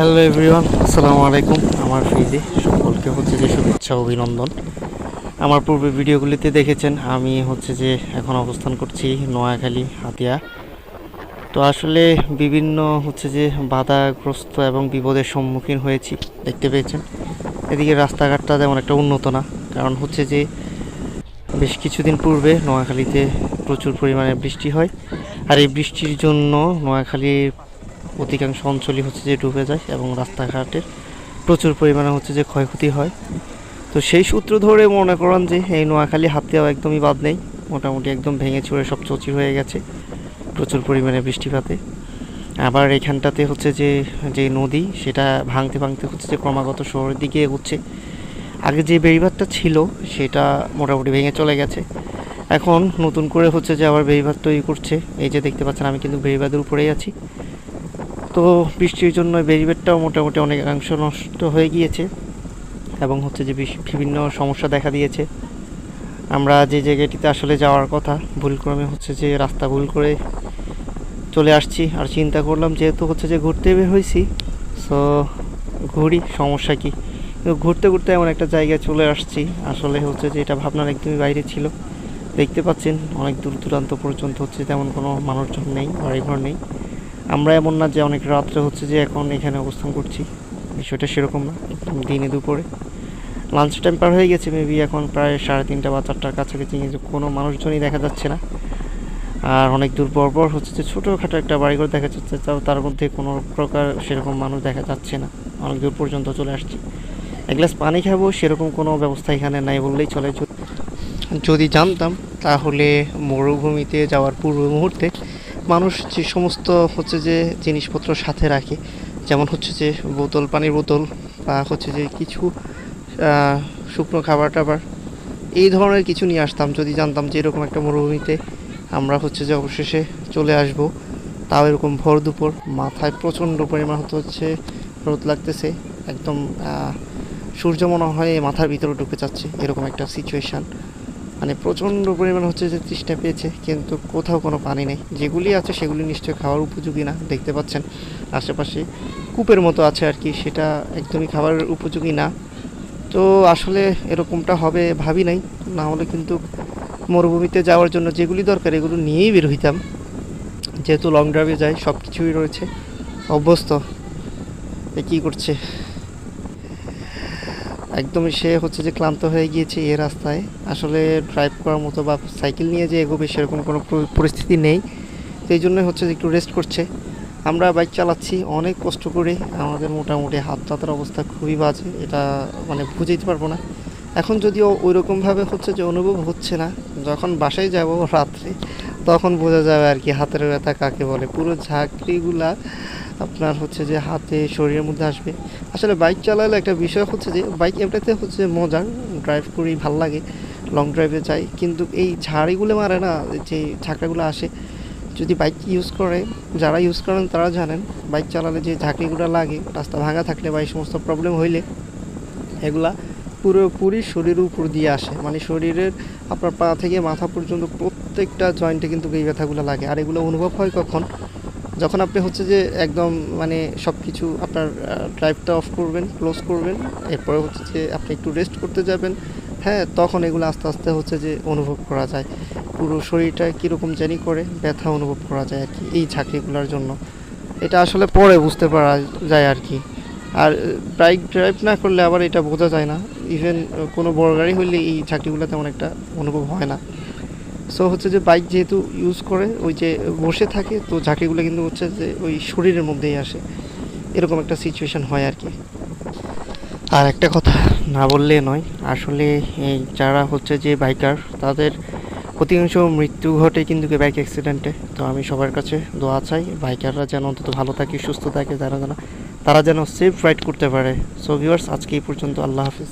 Hello everyone, আসসালামু আলাইকুম। আমার ফিজে, সকলকে হচ্ছে যে শুভেচ্ছা, অভিনন্দন। আমার পূর্বে ভিডিওগুলিতে দেখেছেন, আমি হচ্ছে যে এখন অবস্থান করছি নোয়াখালী, হাতিয়া। তো আসলে বিভিন্ন হচ্ছে যে বাধাগ্রস্ত এবং বিপদের সম্মুখীন হয়েছি, দেখতে পেয়েছেন। এদিকে রাস্তাঘাটটা তেমন একটা উন্নত না, কারণ হচ্ছে যে বেশ কিছুদিন পূর্বে নোয়াখালীতে প্রচুর পরিমাণে বৃষ্টি হয়। আর এই বৃষ্টির জন্য নোয়াখালীর অধিকাংশ অঞ্চলই হচ্ছে যে ডুবে যায় এবং রাস্তাঘাটের প্রচুর পরিমাণে হচ্ছে যে ক্ষয়ক্ষতি হয়। তো সেই সূত্র ধরে মনে করেন যে এই নোয়াখালী হাতেও একদমই বাদ নেই। মোটামুটি একদম ভেঙে চুরে সব চচির হয়ে গেছে, প্রচুর পরিমাণে বৃষ্টিপাতে। আবার এখানটাতে হচ্ছে যে যে নদী, সেটা ভাঙতে ভাঙতে হচ্ছে যে ক্রমাগত শহরের দিকে এগোচ্ছে। আগে যে বেড়িবাঁধটা ছিল, সেটা মোটামুটি ভেঙে চলে গেছে। এখন নতুন করে হচ্ছে যে আবার বেড়িবাঁধ তৈরি করছে। এই যে দেখতে পাচ্ছেন, আমি কিন্তু বেড়িবাঁধের উপরেই আছি। তো বৃষ্টির জন্য বেরিবেটটাও মোটামুটি অনেকাংশ নষ্ট হয়ে গিয়েছে এবং হচ্ছে যে বিভিন্ন সমস্যা দেখা দিয়েছে। আমরা যে জায়গাটিতে আসলে যাওয়ার কথা, ভুলক্রমে হচ্ছে যে রাস্তা ভুল করে চলে আসছি আর চিন্তা করলাম যেহেতু হচ্ছে যে ঘুরতে বের হয়েছি সো ঘুরি, সমস্যা কি? ঘুরতে ঘুরতে এমন একটা জায়গায় চলে আসছি। আসলে হচ্ছে যে এটা ভাবনার একদমই বাইরে ছিল। দেখতে পাচ্ছেন, অনেক দূর দূরান্ত পর্যন্ত হচ্ছে তেমন কোনো মানুষজন নেই, বাড়িঘর নেই। আমরা এমন না যে অনেক রাত্রে হচ্ছে যে এখন এখানে অবস্থান করছি। বিষয়টা সেরকম না। দিনে দুপুরে। লাঞ্চ টাইম পার হয়ে গেছে মেবি এখন প্রায় সাড়ে তিনটা বা চারটার কাছাকাছি কিন্তু কোনো মানুষজনই দেখা যাচ্ছে না। আর অনেক দূর পর পর হচ্ছে যে ছোটোখাটো একটা বাড়িঘর দেখা যাচ্ছে তাও তার মধ্যে কোনো প্রকার সেরকম মানুষ দেখা যাচ্ছে না। অনেক দূর পর্যন্ত চলে আসছি। এক গ্লাস পানি খাব, সেরকম কোনো ব্যবস্থা এখানে নাই বললেই চলে। যদি জানতাম, তাহলে মরুভূমিতে যাওয়ার পূর্ব মুহূর্তে মানুষ যে সমস্ত হচ্ছে যে জিনিসপত্র সাথে রাখে, যেমন হচ্ছে যে বোতল, পানির বোতল বা হচ্ছে যে কিছু শুকনো খাবার টাবার, এই ধরনের কিছু নিয়ে আসতাম। যদি জানতাম যে এরকম একটা মরুভূমিতে আমরা হচ্ছে যে অবশেষে চলে আসব, তাও এরকম ভর দুপুর, মাথায় প্রচণ্ড পরিমাণ হতে হচ্ছে, রোদ লাগতেছে, একদম সূর্য মনে হয় মাথার ভিতরে ঢুকে যাচ্ছে, এরকম একটা সিচুয়েশান মানে প্রচণ্ড পরিমাণ হচ্ছে যে তৃষ্ণা পেয়েছে, কিন্তু কোথাও কোনো পানি নেই। যেগুলি আছে সেগুলি নিশ্চয়ই খাওয়ার উপযোগী না, দেখতে পাচ্ছেন। আশেপাশে কূপের মতো আছে আর কি, সেটা একদমই খাবার উপযোগী না। তো আসলে এরকমটা হবে ভাবি নাই, না হলে কিন্তু মরুভূমিতে যাওয়ার জন্য যেগুলি দরকার এগুলো নিয়েই বের হইতাম। যেহেতু লং ড্রাইভে যাই সব কিছুই রয়েছে, অভ্যস্ত, এ কী করছে? একদমই সে হচ্ছে যে ক্লান্ত হয়ে গিয়েছে এ রাস্তায়। আসলে ড্রাইভ করার মতো বা সাইকেল নিয়ে যে এগোবে সেরকম কোনো পরিস্থিতি নেই। তো এই জন্যই হচ্ছে যে একটু রেস্ট করছে। আমরা বাইক চালাচ্ছি, অনেক কষ্ট করে। আমাদের মোটামুটি হাত হাতের অবস্থা খুবই বাজে, এটা মানে বুঝাইতে পারব না। এখন যদিও ওই রকমভাবে হচ্ছে যে অনুভব হচ্ছে না, যখন বাসায় যাব রাত্রে, তখন বোঝা যাবে আর কি হাতের ব্যথা কাকে বলে। পুরো ঝাঁকড়িগুলা আপনার হচ্ছে যে হাতে শরীরের মধ্যে আসবে। আসলে বাইক চালালে একটা বিষয় হচ্ছে যে বাইক এমনিতে হচ্ছে মজার ড্রাইভ করি, ভালো লাগে লং ড্রাইভে যাই। কিন্তু এই ঝাড়িগুলো মারে না, যে ঝাঁকড়াগুলো আসে, যদি বাইক ইউজ করে, যারা ইউজ করেন তারা জানেন বাইক চালালে যে ঝাঁকড়িগুলো লাগে, রাস্তা ভাঙা থাকলে বা এই সমস্ত প্রবলেম হইলে, এগুলা পুরোপুরি শরীরের উপর দিয়ে আসে। মানে শরীরের আপনার পা থেকে মাথা পর্যন্ত প্রত্যেকটা জয়েন্টে কিন্তু এই ব্যথাগুলো লাগে। আর এগুলো অনুভব হয় কখন? যখন আপনি হচ্ছে যে একদম মানে সব কিছু আপনার ড্রাইভটা অফ করবেন ক্লোজ করবেন, এরপরে হচ্ছে যে আপনি একটু রেস্ট করতে যাবেন হ্যাঁ তখন এগুলো আস্তে আস্তে হচ্ছে যে অনুভব করা যায়। পুরো শরীরটা কীরকম জানি করে ব্যথা অনুভব করা যায় আর কি, এই ঝাঁকিগুলোর জন্য। এটা আসলে পরে বুঝতে পারা যায় আর কি। আর বাইক ড্রাইভ না করলে আবার এটা বোঝা যায় না। ইভেন কোনো বড় গাড়ি হইলে এই ঝাঁকিগুলো তেমন একটা অনুভব হয় না। সো হচ্ছে যে বাইক যেহেতু ইউজ করে, ওই যে বসে থাকে, তো ঝাঁকিগুলো কিন্তু হচ্ছে যে ওই শরীরের মধ্যেই আসে। এরকম একটা সিচুয়েশন হয় আর কি। আর একটা কথা না বললে নয়, আসলে এই যারা হচ্ছে যে বাইকার তাদের অধিকাংশ মৃত্যু ঘটে কিন্তু বাইক অ্যাক্সিডেন্টে তো আমি সবার কাছে দোয়া চাই বাইকাররা যেন অন্তত ভালো থাকে, সুস্থ থাকে যারা যেন তারা যেন সেফ রাইড করতে পারে। সো ভিউয়ার্স আজকে এই পর্যন্ত আল্লাহ হাফিজ।